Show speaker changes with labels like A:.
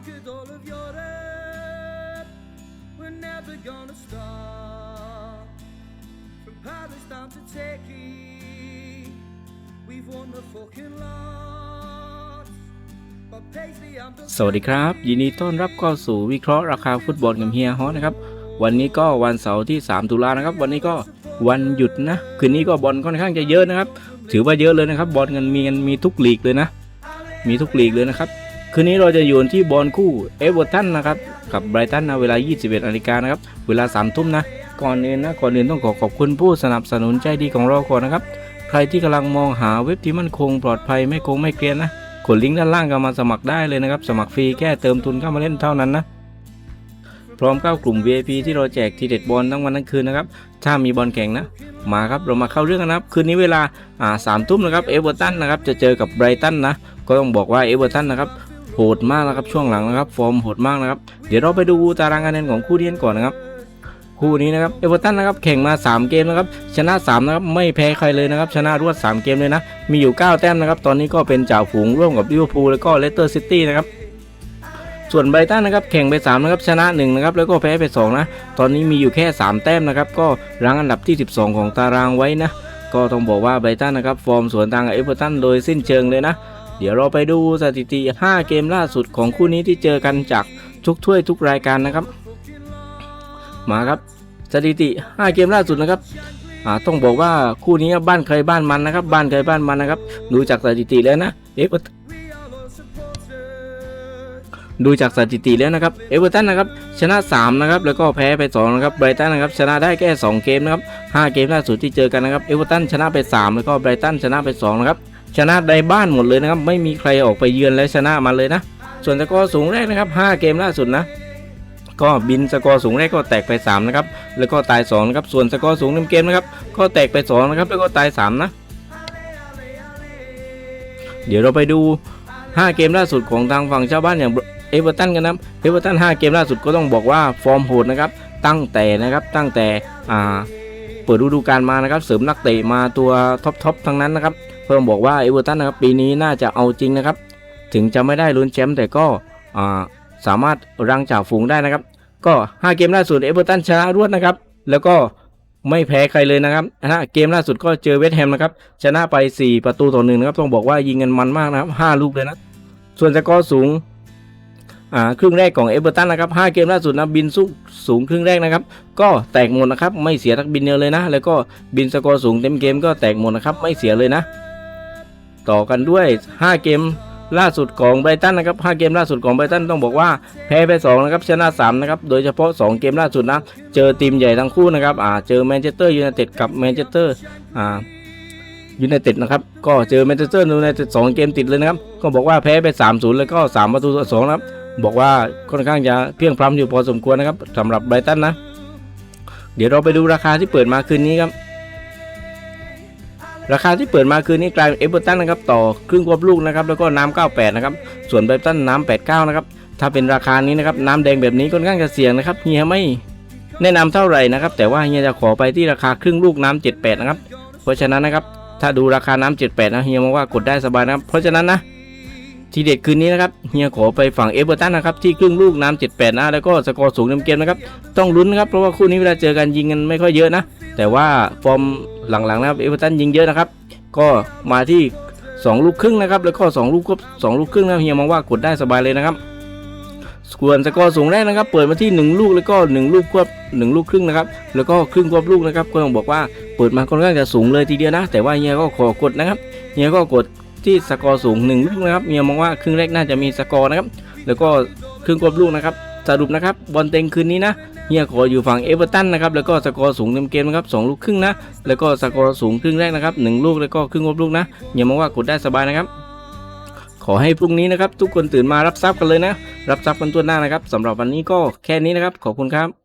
A: conquered all of Europe. We're never gonna stop. From Palestine to Turkey, we've won the fucking lot. But Paisley, I'm the
B: สวัสดีครับ ยินดีต้อนรับเข้าสู่วิเคราะห์ราคาฟุตบอลกับเฮียฮอตนะครับ วันนี้ก็วันเสาร์ที่ 3 ตุลานะครับ วันนี้ก็วันหยุดนะ คืนนี้ก็บอลค่อนข้างจะเยอะนะครับ ถือว่าเยอะเลยนะครับ บอลกันมีกันมีทุกลีกเลยนะ มีทุกลีกเลยนะครับ คืนนี้เราจะอยู่ที่บอลคู่เอเวอร์ตันนะครับกับไบรตันนะเวลา 21นาฬิกานะครับเวลา3ทุ่มนะก่อนอื่นนะก่อนอื่นต้องขอขอบคุณผู้สนับสนุนใจดีของเราก่อนนะครับใครที่กำลังมองหาเว็บที่มั่นคงปลอดภัยไม่โกงไม่เกลียนนะกดลิงก์ด้านล่างก็มาสมัครได้เลยนะครับสมัครฟรีแค่เติมทุนเข้ามาเล่นเท่านั้นนะพร้อมเข้ากลุ่ม VIP ที่เราแจกทีเด็ดบอลทั้งวันทั้งคืนนะครับถ้ามีบอลแข่งนะมาครับเรามาเข้าเรื่องกันนะครับ คืนนี้เวลาอ่าสามทุ่มนะครับเอเวอร์ตันนะครับจะเจอกับไบรตันนะก็ต้องบอกว่าเอเวอร์ตันนะครับ หดมากนะครับช่วงหลังนะครับฟอร์มโหดมากนะครับเดี๋ยวเราไปดูตารางคะแนนของคู่เดียนก่อนนะครับคู่นี้นะครับเอเวอร์ตันนะครับแข่งมา 3 เกมนะครับชนะ3นะครับไม่แพ้ใครเลยนะครับชนะรวด 3 เกมเลยนะมีอยู่ 9 แต้มนะครับตอนนี้ก็เป็นจ่าฝูงร่วมกับลิเวอร์พูลแล้วก็เลสเตอร์ซิตี้นะครับส่วนไบรตันนะครับแข่งไป3นะครับชนะ1นะครับแล้วก็แพ้ไป2นะตอนนี้มีอยู่แค่ 3 แต้มนะครับก็รั้งอันดับที่ 12 ของตารางไว้นะก็ต้องบอกว่าไบรตันนะครับฟอร์มสวนทางกับเอเวอร์ตันโดยสิ้นเชิงเลยนะ เดี๋ยวเราไปดูสถิติ 5 เกมล่าสุดของคู่นี้ที่เจอกันจากทุกถ้วยทุกรายการนะครับ มาครับสถิติ 5 เกมล่าสุดนะครับต้องบอกว่าคู่นี้บ้านใครบ้านมันนะครับ บ้านใครบ้านมันนะครับ ดูจากสถิติแล้วนะเอเวอร์ดูจากสถิติแล้วนะครับเอเวอร์ตันนะครับชนะ 3 นะครับ แล้วก็แพ้ไป 2 นะครับไบรตันนะครับชนะได้แค่ 2 เกมนะครับ 5 เกมล่าสุดที่เจอกันนะครับเอเวอร์ตันชนะไป 3 แล้วก็ไบรตันชนะไป 2 นะครับ ชนะในบ้านหมดเลยนะครับ ไม่มีใครออกไปเยือนและชนะมาเลยนะ ส่วนสกอร์สูงแรกนะครับ 5 เกมล่าสุดนะ ก็บินสกอร์สูงแรกก็แตกไป 3 นะครับ แล้วก็ตาย2นะครับ ส่วนสกอร์สูงในเกมนะครับ ก็แตกไป 2 นะครับ แล้วก็ตาย 3 นะ เดี๋ยวเราไปดู 5 เกมล่าสุดของทางฝั่งชาวบ้านอย่างเอเวอร์ตันกันนะเอเวอร์ตัน5เกมล่าสุดก็ต้องบอกว่าฟอร์มโหดนะครับ ตั้งแต่นะครับ ตั้งแต่ อ่า เปิดฤดูกาลมานะครับ เสริมนักเตะมาตัวท็อปทอปทั้งนั้นนะครับ เพิ่มบอกว่าเอเวอร์ตันนะครับปีนี้น่าจะเอาจริงนะครับ ถึงจะไม่ได้ลุ้นแชมป์แต่ก็สามารถรังจ่าฝูงได้นะครับ ก็ 5 เกมล่าสุดเอเวอร์ตันชนะรวดนะครับ แล้วก็ไม่แพ้ใครเลยนะครับนะเกมล่าสุดก็เจอเวสต์แฮมนะครับ ชนะไป 4 ประตูต่อหนึ่งนะครับ ต้องบอกว่ายิงกันมันมากนะครับ 5 ลูกเลยนะ ส่วนสกอร์สูงอ่าครึ่งแรกของเอเวอร์ตันนะครับ5เกมล่าสุดนะบินสูงสูงครึ่งแรกนะครับ ก็แตกหมดนะครับ ไม่เสียทักบินเดียวเลยนะ แล้วก็บินสกอร์สูงเต็มเกมก็แตกหมดนะครับ ไม่เสียเลยนะ ต่อกันด้วย 5 เกมล่าสุดของไบรตันนะครับ 5 เกมล่าสุดของไบรตันต้องบอกว่าแพ้ไป2นะครับชนะ3นะครับ โดยเฉพาะ 2 เกมล่าสุดนะ เจอทีมใหญ่ทั้งคู่นะครับอ่าเจอแมนเชสเตอร์ยูไนเต็ดกับแมนเชสเตอร์อ่ายูไนเต็ดนะครับ ก็เจอแมนเชสเตอร์ยูไนเต็ดสองเกมติดเลยนะครับ ก็บอกว่าแพ้ไป 3-0 แล้วก็ 3 ประตูต่อ2นะครับ บอกว่าค่อนข้างจะเพียงพล้ำอยู่พอสมควรนะครับสำหรับไบรตันนะ เดี๋ยวเราไปดูราคาที่เปิดมาคืนนี้ครับ ราคาที่เปิดมาคืนนี้กลายเป็นเอเวอร์ตันนะครับต่อครึ่งควบลูกนะครับแล้วก็น้ำ98นะครับส่วนเบรตันน้ำ89นะครับถ้าเป็นราคานี้นะครับน้ำแดงแบบนี้ค่อนข้างจะเสี่ยงนะครับเฮียไม่แนะนำเท่าไหร่นะครับแต่ว่าเฮียจะขอไปที่ราคาครึ่งลูกน้ำ78 นะครับ เพราะฉะนั้นนะครับถ้าดูราคาน้ำ78 นะเฮียมองว่ากดได้สบายนะครับเพราะฉะนั้นนะ ทีเด็ดคืนนี้นะครับเฮียขอไปฝั่งเอเวอร์ตันนะครับที่ครึ่งลูกน้ำ78นะแล้วก็สกอร์สูงเต็มเกมนะครับต้องลุ้นนะครับเพราะว่าคู่นี้เวลาเจอกันยิงกันไม่ค่อยเยอะนะ แต่ว่าฟอร์มหลังๆนะครับเอเวอร์ตันยิงเยอะนะครับ ก็มาที่ 2 ลูกครึ่งนะครับแล้วก็ 2 ลูกก็2ลูกครึ่งนะเฮียมองว่ากดได้สบายเลยนะครับส่วนสกอร์สูงแรกนะครับ เปิดมาที่ 1 ลูกแล้วก็ 1 ลูกควบ1ลูกครึ่งนะครับแล้วก็ครึ่งควบลูกนะครับก็ต้องบอกว่าเปิดมาค่อนข้างจะสูงเลยทีเดียวนะ แต่ว่าเฮียก็ขอกดนะครับเฮียก็กด ที่สกอร์สูง1ลูกนะครับเฮียมองว่าครึ่งแรกน่าจะมีสกอร์นะครับแล้วก็ครึ่งควบลูกนะครับสรุปนะครับบอลเต็งคืนนี้นะเฮียขออยู่ฝั่งเอเวอร์ตันนะครับแล้วก็สกอร์สูงเต็มเกมนะครับสองลูกครึ่งนะแล้วก็สกอร์สูงครึ่งแรกนะครับหนึ่งลูกแล้วก็ครึ่งรอบลูกนะอย่ามองว่ากดได้สบายนะครับขอให้พรุ่งนี้นะครับทุกคนตื่นมารับทรัพย์กันเลยนะ รับทรัพย์กันตัวหน้านะครับสำหรับวันนี้ก็แค่นี้นะครับขอบคุณครับ